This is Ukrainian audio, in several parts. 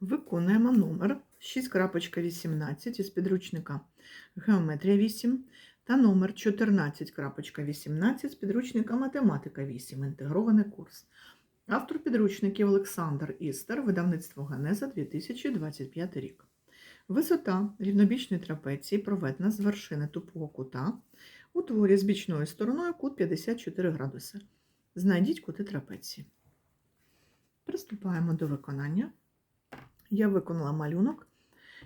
Виконуємо номер 6.18 із підручника Геометрія 8 та номер 14.18 з підручника Математика 8. Інтегрований курс. Автор підручників Олександр Істер, видавництво Ганеза 2025 рік. Висота рівнобічної трапеції проведена з вершини тупого кута. Утворює з бічною стороною кут 54 градуси. Знайдіть кути трапеції. Приступаємо до виконання. Я виконала малюнок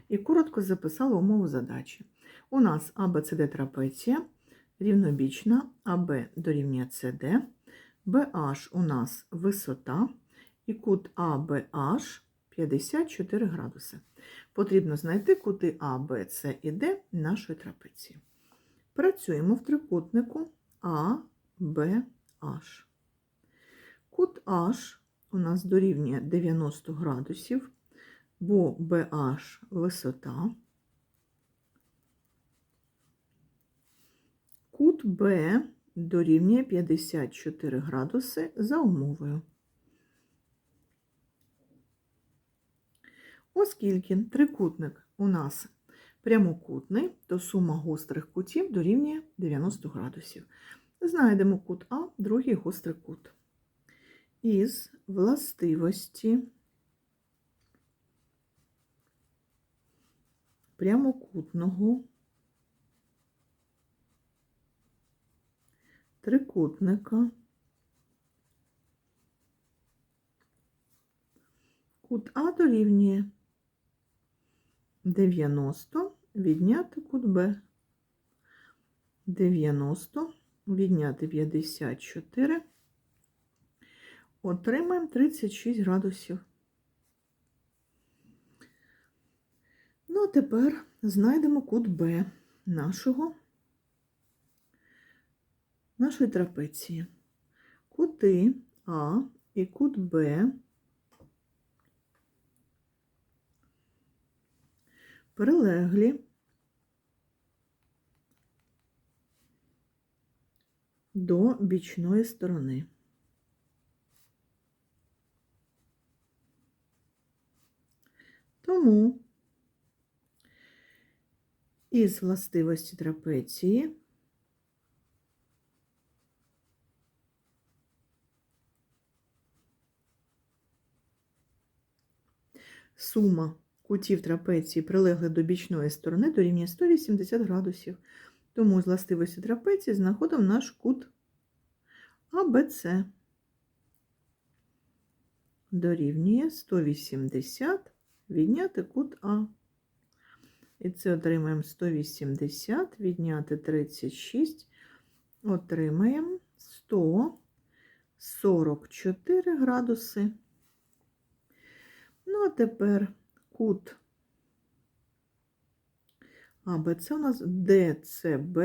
і коротко записала умову задачі. У нас ABCD трапеція рівнобічна, АБ дорівнює CD, BH у нас висота і кут ABH 54 градуси. Потрібно знайти кути А, Б, С і Д нашої трапеції. Працюємо в трикутнику А, Б. Кут H у нас дорівнює 90 градусів, бо BH висота. Кут Б дорівнює 54 градуси за умовою. Оскільки трикутник у нас прямокутний, то сума гострих кутів дорівнює 90 градусів. Знайдемо кут А, другий гострий кут. Із властивості прямокутного трикутника кут А дорівнює 90 відняти кут Б. 90 відняти 54. Отримаємо 36 градусів. Ну, а тепер знайдемо кут Б нашого, нашої трапеції. Кути А і кут Б прилеглі до бічної сторони. Тому із властивості трапеції сума кутів трапеції прилегли до бічної сторони дорівнює 180 градусів. Тому з властивості трапеції знаходимо наш кут АБЦ. Дорівнює 180 відняти кут А. І це отримаємо 180, відняти 36, отримаємо 144 градуси. Ну, а тепер кут АБЦ у нас ДЦБ,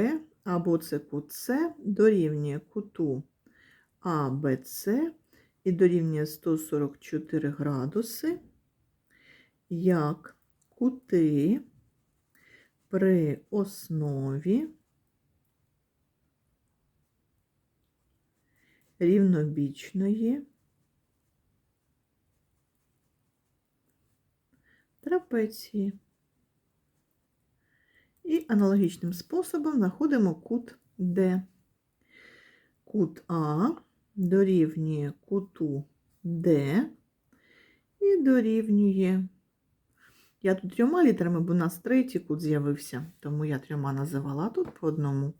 або це кут С, дорівнює куту АБЦ і дорівнює 144 градуси, як кути при основі рівнобічної трапеції. І аналогічним способом знаходимо кут Д. Кут А дорівнює куту Д і дорівнює. Я тут трьома літерами, бо у нас третій кут з'явився, тому я трьома називала тут по одному.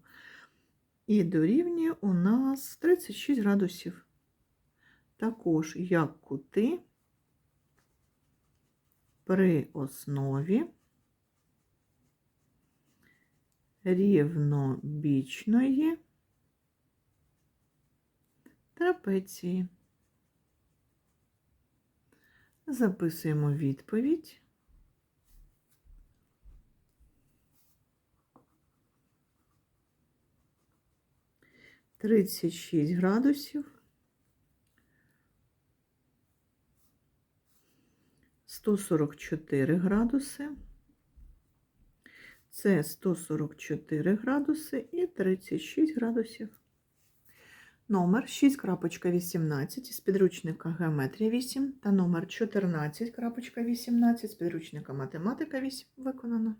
І дорівнює у нас 36 градусів. Також як кути при основі рівнобічної трапеції. Записуємо відповідь. Тридцять шість градусів. Сто сорок чотири градуси. Це 144 градуси і 36 градусів. Номер 6.18 із підручника Геометрія 8 та номер 14.18 з підручника Математика 8 виконано.